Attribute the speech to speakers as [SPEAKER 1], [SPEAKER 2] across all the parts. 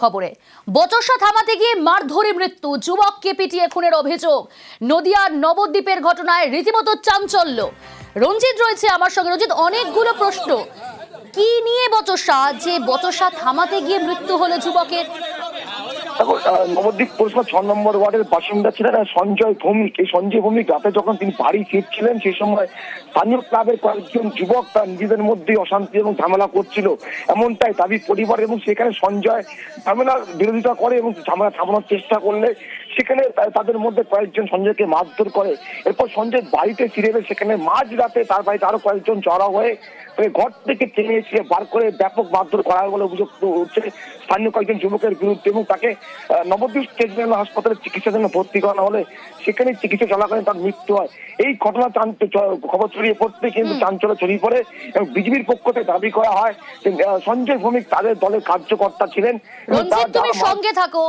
[SPEAKER 1] খবরে। বচসা থামাতে গিয়ে মারধরে মৃত্যু যুবককে পিটিয়ে খুনের অভিযোগ। নদিয়ার নবদ্বীপের ঘটনায় রীতিমতো চাঞ্চল্য। রঞ্জিত রয়েছে আমার সঙ্গে। রঞ্জিত, অনেকগুলো প্রশ্ন। কি নিয়ে বচসা? যে বচসা থামাতে গিয়ে মৃত্যু হলো যুবকের
[SPEAKER 2] নবদ্বীপ ছ নম্বর ওয়ার্ডের বাসিন্দা ছিলেন সঞ্জয় ভৌমিক। এই সঞ্জয় ভৌমিক রাতে যখন তিনি বাড়ি ফিরছিলেন, সেই সময় স্থানীয় ক্লাবের কয়েকজন যুবক তার নিজেদের মধ্যে অশান্তি এবং ঝামেলা করছিল। এমনটাই দাবি পরিবার এবং সেখানে সঞ্জয় ঝামেলার বিরোধিতা করে এবং ঝামেলা থামানোর চেষ্টা করলে সেখানে তাদের মধ্যে কয়েকজন সঞ্জয়কে মারধর করে। এরপর সঞ্জয় বাড়িতে ফিরে এলে সেখানে মাঝ রাতে তার বাড়িতে আরও কয়েকজন জড়া হয়ে ঘর থেকে টেনে এসে বার করে ব্যাপক মারধর করা হয় বলে অভিযোগ উঠছে। স্থানীয় কয়েকজন যুবকের বিরুদ্ধে এবং তাকে নবদ্বীপ স্টেট জেনারেল হাসপাতালে চিকিৎসার জন্য ভর্তি করানো হলে সেখানে চিকিৎসা চলাকালীন তার মৃত্যু হয়। এই ঘটনা খবর ছড়িয়ে পড়তে কিন্তু চাঞ্চল্য ছড়িয়ে পড়ে এবং বিজেপির পক্ষ থেকে দাবি করা হয় সঞ্জয় ভৌমিক তাদের দলের কার্যকর্তা ছিলেন
[SPEAKER 1] সঙ্গে থাকো।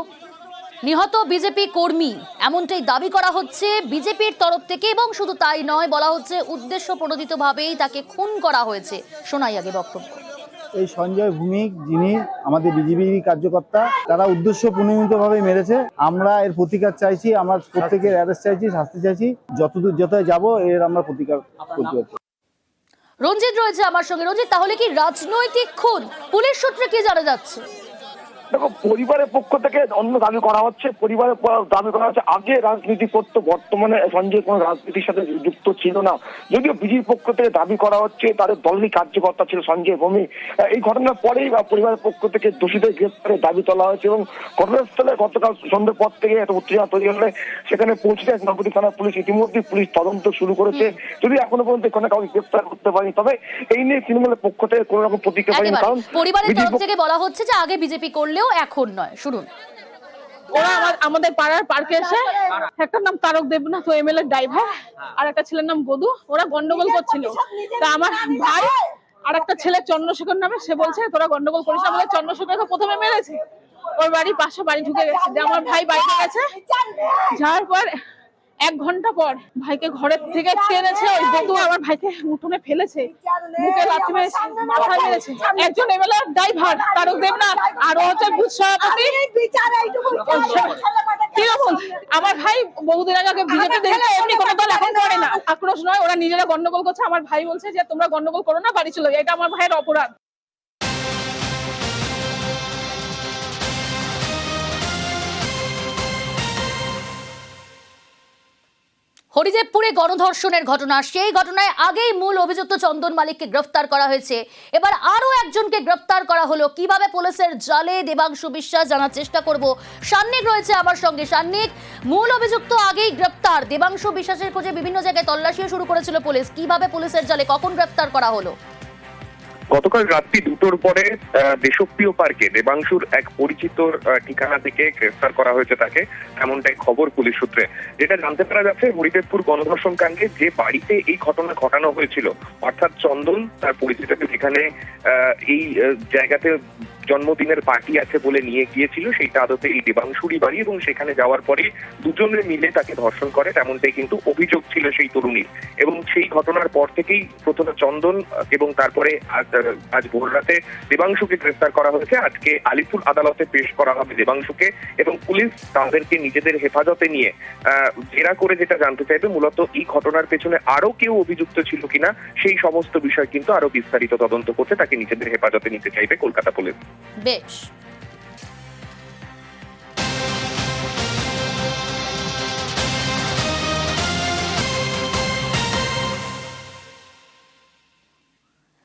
[SPEAKER 1] নিহত বিজেপি কর্মী এমনটাই দাবি করা হচ্ছে বিজেপির তরফ থেকে এবং শুধু তাই নয় বলা হচ্ছে উদ্দেশ্য প্রণোদিতভাবেই তাকে খুন করা হয়েছে। শোনাই আগে বক্তব্য।
[SPEAKER 3] এই সঞ্জয় ভূমিক যিনি আমাদের বিজেপি কার্যকর্তা তারা উদ্দেশ্য প্রণোদিতভাবে মেরেছে। আমরা এর প্রতিকার চাইছি আমরা প্রত্যেকের অ্যারেস্ট চাইছি শাস্তি চাইছি। যতদূর যতই যাব এর আমরা প্রতিকার করতে পারছি
[SPEAKER 1] রঞ্জিত রয়েছে আমার সঙ্গে। রঞ্জিত তাহলে কি রাজনৈতিক খুন? পুলিশ সূত্রে কি জানা যাচ্ছে?
[SPEAKER 2] দেখো পরিবারের পক্ষ থেকে অন্য দাবি করা হচ্ছে পরিবারের দাবি করা হচ্ছে আগে রাজনীতি করতো বর্তমানে সঞ্জয় কোনো রাজনীতির সাথে যুক্ত ছিল না। যদিও বিজেপির পক্ষ থেকে দাবি করা হচ্ছে তাদের দলেরই কার্যকর্তা ছিল সঞ্জয় ভূমি এই ঘটনার পরেই বা পরিবারের পক্ষ থেকে দোষীদের গ্রেপ্তারের দাবি তোলা হয়েছে এবং ঘটনাস্থলে গতকাল সন্ধ্যের পর থেকে একটা উত্তেজনা তৈরি হলে সেখানে পৌঁছে নবদ্বীপ থানার পুলিশ। ইতিমধ্যে পুলিশ তদন্ত শুরু করেছে। যদি এখনও পর্যন্ত এখানে কাউকে গ্রেপ্তার করতে পারেনি তবে এই নিয়ে তৃণমূলের পক্ষ থেকে কোনো রকম প্রতিক্রিয়া পায়নি কারণ
[SPEAKER 1] পরিবারের তরফ থেকে বলা হচ্ছে যে আগে বিজেপি করলেও এখন নয়। শুনুন।
[SPEAKER 4] ওরা আমাদের পাড়ার পার্কে এসে একটার নাম তারক দেবনাথ ও এমএলএ ড্রাইভার আর একটা ছেলের নাম বধু ওরা গন্ডগোল করছিল। তা আমার ভাই আর একটা ছেলে চন্দ্রশেখর নামে সে বলছে তোরা গন্ডগোল করিস আমাদের চন্দ্রশেখরকে প্রথমে মেরেছে। ওর বাড়ি পাশে বাড়ি ঢুকে গেছে। আমার ভাই বাড়িতে গেছে যাওয়ার পর এক ঘণ্টা পর ভাইকে ঘরের থেকে টেনেছে ওই বন্ধু আমার ভাইকে উঠোনে ফেলেছে। বুকে লাথি মেরেছে মাথায় মেরেছে। একজন এমএলএ ড্রাইভার তারক দেবনাথ আর ও হচ্ছে বুথ সভাপতি। তৃণমূল আমার ভাই বহুদিন আগে আগে বিজেপি দেখলে এমনি কোনো দল এখন করে না। আক্রোশ নয় ওরা নিজেরা গন্ডগোল করছে। আমার ভাই বলছে যে তোমরা গন্ডগোল করো না বাড়ি চলো এটা আমার ভাইয়ের অপরাধ।
[SPEAKER 1] হরিদেবপুরে গণধর্ষণের ঘটনা। সেই ঘটনায় আগেই মূল অভিযুক্ত চন্দন মালিককে গ্রেফতার করা হয়েছে। এবার আরও একজনকে গ্রেফতার করা হলো। কীভাবে পুলিশের জালে দেবাংশু বিশ্বাস জানার চেষ্টা করব সান্নিক রয়েছে আমার সঙ্গে। সান্নিক, মূল অভিযুক্ত আগেই গ্রেফতার। দেবাংশু বিশ্বাসের খোঁজে বিভিন্ন জায়গায় তল্লাশিও শুরু করেছিল পুলিশ। কীভাবে পুলিশের জালে কখন গ্রেফতার করা হলো?
[SPEAKER 5] গতকাল রাত্রি দুটোর পরে দেশপ্রিয় পার্কে দেবাংশুর এক পরিচিত ঠিকানা থেকে গ্রেফতার করা হয়েছে তাকে। এমনটাই খবর পুলিশ সূত্রে। যেটা জানতে পারা যাচ্ছে হরিদেবপুর গণধর্ষণ কাণ্ডে যে বাড়িতে এই ঘটনা ঘটানো হয়েছিল, অর্থাৎ চন্দন, তার পরিচিত যেখানে এই জায়গাতে জন্মদিনের পার্টি আছে বলে নিয়ে গিয়েছিল, সেইটা আদতে এই দেবাংশুরই বাড়ি এবং সেখানে যাওয়ার পরে দুজনে মিলে তাকে ধর্ষণ করে, তেমনটাই কিন্তু অভিযোগ ছিল সেই তরুণীর। এবং সেই ঘটনার পর থেকেই প্রথমে চন্দন এবং তারপরে আজ ভোর রাতে দেবাংশুকে গ্রেফতার করা হয়েছে। আজকে আলিপুর আদালতে পেশ করা হবে দেবাংশুকে এবং পুলিশ তাদেরকে নিজেদের হেফাজতে নিয়ে জেরা করে যেটা জানতে চাইবে, মূলত এই ঘটনার পেছনে আরও কেউ অভিযুক্ত ছিল কিনা, সেই সমস্ত বিষয় কিন্তু আরও বিস্তারিত তদন্ত করতে তাকে নিজেদের হেফাজতে নিতে চাইবে কলকাতা পুলিশ।
[SPEAKER 1] বেশ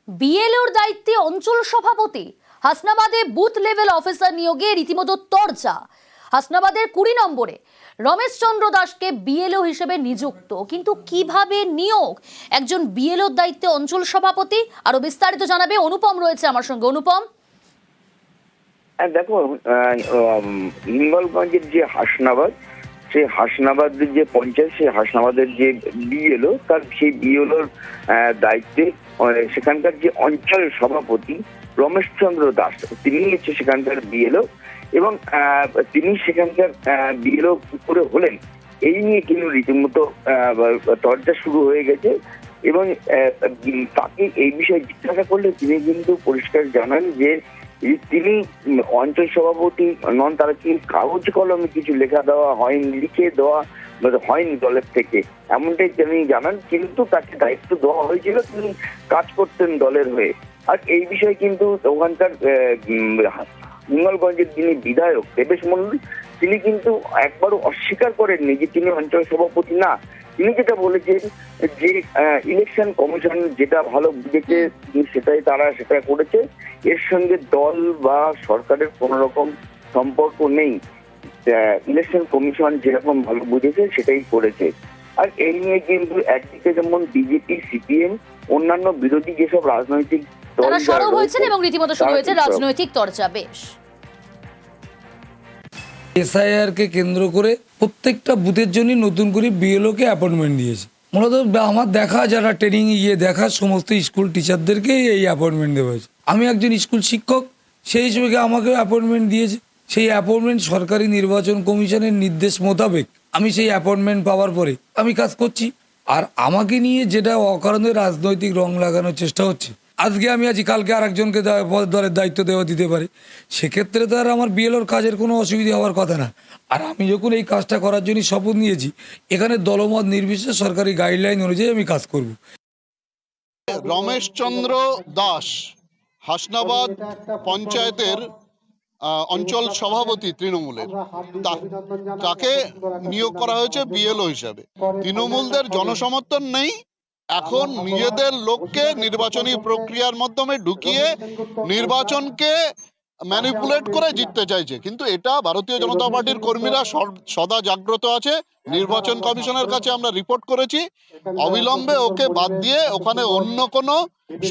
[SPEAKER 1] বিএলওর দায়িত্বে অঞ্চল সভাপতি। হাসনাবাদে বুথ লেভেল অফিসার নিয়োগে রীতিমতো তরজা। হাসনাবাদের কুড়ি নম্বরে রমেশ চন্দ্র দাসকে বিএলও হিসেবে নিযুক্ত। কিন্তু কীভাবে নিয়োগ? একজন বিএলওর দায়িত্বে অঞ্চল সভাপতি। আরও বিস্তারিত জানাবে অনুপম রয়েছে আমার সঙ্গে। অনুপম?
[SPEAKER 6] দেখো হিঙ্গলগঞ্জের যে হাসনাবাদ, সেই হাসনাবাদের যে পঞ্চায়েত, সেই হাসনাবাদের যে বিএলও তার সেই বিএলওর দায়িত্বে সেখানকার যে অঞ্চল সভাপতি রমেশচন্দ্র দাস, তিনি হচ্ছে সেখানকার বিএলও এবং তিনি সেখানকার বিএলও করে হলেন, এই নিয়ে কিন্তু রীতিমতো চর্চা শুরু হয়ে গেছে এবং তাকে এই বিষয়ে জিজ্ঞাসা করলে তিনি কিন্তু পরিষ্কার জানান যে তিনি অঞ্চল সভাপতি নন, তারা কি কাগজ কলমে কিছু লেখা দেওয়া হয়নি, লিখে দেওয়া মানে হয়নি দলের থেকে। এমনটাই তিনি জানান, কিন্তু তাকে দায়িত্ব দেওয়া হয়েছিল, তিনি কাজ করতেন দলের হয়ে। আর এই বিষয়ে কিন্তু ওখানকার হিঙ্গলগঞ্জের যিনি বিধায়ক দেবেশ মন্ডল তিনি কিন্তু একবারও অস্বীকার করেননি যে তিনি অঞ্চল সভাপতি না। তিনি যেটা বলেছেন যে ইলেকশন কমিশন যেটা ভালো বুঝেছে সেটাই তারা সেটা করেছে। এর সঙ্গে দল বা সরকারের কোন রকম সম্পর্ক নেই। ইলেকশন কমিশন যেরকম ভালো বুঝেছে সেটাই করেছে। আর এই নিয়ে কিন্তু একদিকে যেমন বিজেপি সিপিএম অন্যান্য বিরোধী যেসব রাজনৈতিক দল
[SPEAKER 1] সরব হয়েছেন এবং রীতিমতো শুরু হয়েছে রাজনৈতিক চর্চা বেশ।
[SPEAKER 7] এসআইআর কে কেন্দ্র করে প্রত্যেকটা বুথের জন্য নতুন করে বিএলও কে অ্যাপয়েন্টমেন্ট দিয়েছে। মূলত আমার দেখা, যারা ট্রেনিং ইয়ে দেখা, সমস্ত স্কুল টিচারদেরকে এই অ্যাপয়েন্টমেন্ট দেওয়া হয়েছে। আমি একজন স্কুল শিক্ষক, সেই হিসেবে আমাকে অ্যাপয়েন্টমেন্ট দিয়েছে। সেই অ্যাপয়েন্টমেন্ট সরকারি নির্বাচন কমিশনের নির্দেশ মোতাবেক আমি সেই অ্যাপয়েন্টমেন্ট পাওয়ার পরে আমি কাজ করছি। আর আমাকে নিয়ে যেটা অকারণে রাজনৈতিক রং লাগানোর চেষ্টা হচ্ছে আজকে আমি আছি, কালকে আরেকজনকে দলের দায়িত্ব দেওয়া দিতে পারে। সেক্ষেত্রে তো আর আমার বিএলওর কাজের কোনো অসুবিধা হওয়ার কথা না। আর আমি যখন এই কাজটা করার জন্য শপথ নিয়েছি, এখানে দলমত নির্বিশেষে সরকারি গাইডলাইন অনুযায়ী আমি কাজ করব।
[SPEAKER 8] রমেশচন্দ্র দাস, হাসনাবাদ পঞ্চায়েতের অঞ্চল সভাপতি তৃণমূলের। তাকে নিয়োগ করা হয়েছে বিএলও হিসাবে। তৃণমূলদের জনসমর্থন নেই এখন নিজেদের লোককে নির্বাচনী প্রক্রিয়ার মাধ্যমে ঢুকিয়ে নির্বাচনকে ম্যানিপুলেট করে জিততে চাইছে। কিন্তু এটা ভারতীয় জনতা পার্টির কর্মীরা সদা জাগ্রত আছে। নির্বাচন কমিশনের কাছে আমরা রিপোর্ট করেছি। অবিলম্বে ওকে বাদ দিয়ে ওখানে অন্য কোনো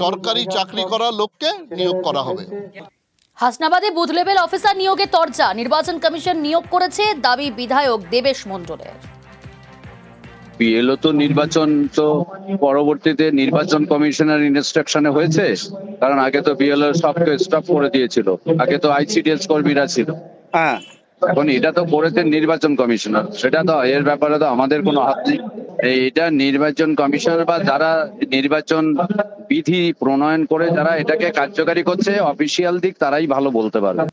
[SPEAKER 8] সরকারি চাকরি করা লোককে নিয়োগ করা হবে।
[SPEAKER 1] হাসনাবাদে বুথ লেভেল অফিসার নিয়োগে তরজা। নির্বাচন কমিশন নিয়োগ করেছে দাবি বিধায়ক দেবেশ মন্ডলের
[SPEAKER 9] বিএলও তো নির্বাচন তো পরবর্তীতে নির্বাচন কমিশনের ইনস্ট্রাকশনে হয়েছে কারণ আগে তো বিএলও সবকে স্টপ করে দিয়েছিল আগে তো আইসিডিএস কর্মীরা ছিল।
[SPEAKER 6] হ্যাঁ।
[SPEAKER 9] এখন এটা তো করেছেন নির্বাচন কমিশনার সেটা তো এর ব্যাপারে তো আমাদের কোনো হাত নেই। এটা নির্বাচন কমিশনার বা যারা নির্বাচন বিধি প্রণয়ন করে যারা এটাকে কার্যকারী করছে অফিসিয়াল দিক তারাই ভালো বলতে পারবে।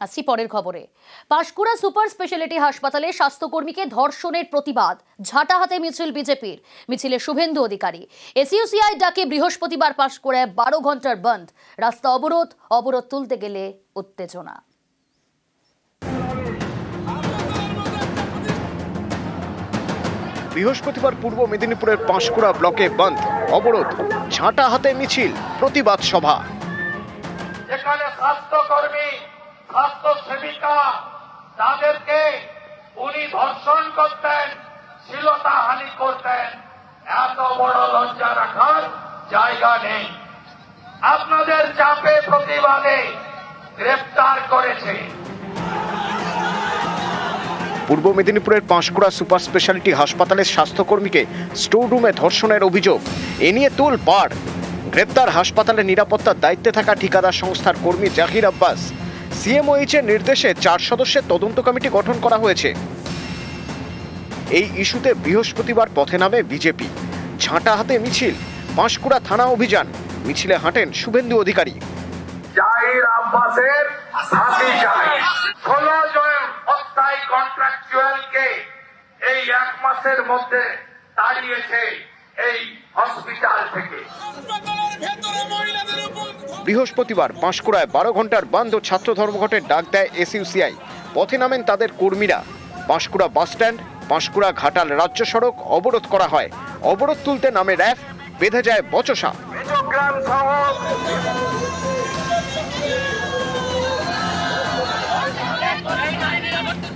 [SPEAKER 1] আসছি পরের খবরে। পাঁশকুড়া সুপার স্পেশালিটি হাসপাতালে স্বাস্থ্যকর্মীকে ধর্ষণের প্রতিবাদ ঝাঁটা হাতে মিছিল বিজেপির মিছিলে শুভেন্দু অধিকারী। এসইউসিআই ডাকে বৃহস্পতিবার পাঁশকুড়ায় বারো ঘণ্টার বন্ধ। রাস্তা অবরোধ অবরোধ তুলতে গেলে উত্তেজনা।
[SPEAKER 10] বৃহস্পতিবার পূর্ব মেদিনীপুরের পাঁশকুড়া ব্লকে বন্ধ অবরোধ ঝাঁটা হাতে মিছিল প্রতিবাদ সভা।
[SPEAKER 11] এখানে স্বাস্থ্যকর্মী স্বাস্থ্য সেবিকা তাদেরকে উনি ধর্ষণ করতেন শ্লীলতা হানি করতেন। এত বড় লজ্জা রাখার জায়গা নেই। আপনাদের চাপে প্রতিবাদে গ্রেপ্তার করেছে।
[SPEAKER 10] পূর্ব মেদিনীপুরের পাঁশকুড়া সুপার স্পেশালিটি হাসপাতালের স্বাস্থ্যকর্মীকে স্টোর রুমে ধর্ষণের অভিযোগ। এ নিয়ে তুল পাড়। গ্রেপ্তার হাসপাতালের নিরাপত্তার দায়িত্বে থাকা ঠিকাদার সংস্থার কর্মী জাহির আব্বাস সিএমওএইচ এর নির্দেশে চার সদস্যের তদন্ত কমিটি গঠন করা হয়েছে। এই ইস্যুতে বৃহস্পতিবার পথে নামে বিজেপি। ঝাঁটা হাতে মিছিল পাঁশকুড়া থানা অভিযান মিছিলে হাঁটেন শুভেন্দু অধিকারী।
[SPEAKER 11] জাহির আব্বাসের ফাঁসি চাই। ষোলো জন অস্থায়ী কন্ট্রাকচুয়ালকে এই এক মাসের মধ্যে তাড়িয়েছে এই হসপিটাল থেকে।
[SPEAKER 10] বৃহস্পতিবার পাঁশকুড়ায় বারো ঘণ্টার বন্ধ ছাত্র ধর্মঘটের ডাক দেয় এসইউসিআই। পথে নামেন তাদের কর্মীরা। পাঁশকুড়া বাসস্ট্যান্ড পাঁশকুড়া ঘাটাল রাজ্য সড়ক অবরোধ করা হয়। অবরোধ তুলতে নামে র্যাফ, বেঁধে যায় বচসা।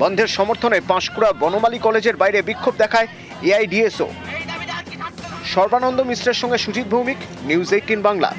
[SPEAKER 10] বন্ধের সমর্থনে পাঁশকুড়া বনমালী কলেজের বাইরে বিক্ষোভ দেখায় এআইডিএসও। সর্বানন্দ মিশ্রের সঙ্গে সুজিত ভৌমিক, নিউজ এইটিন বাংলা।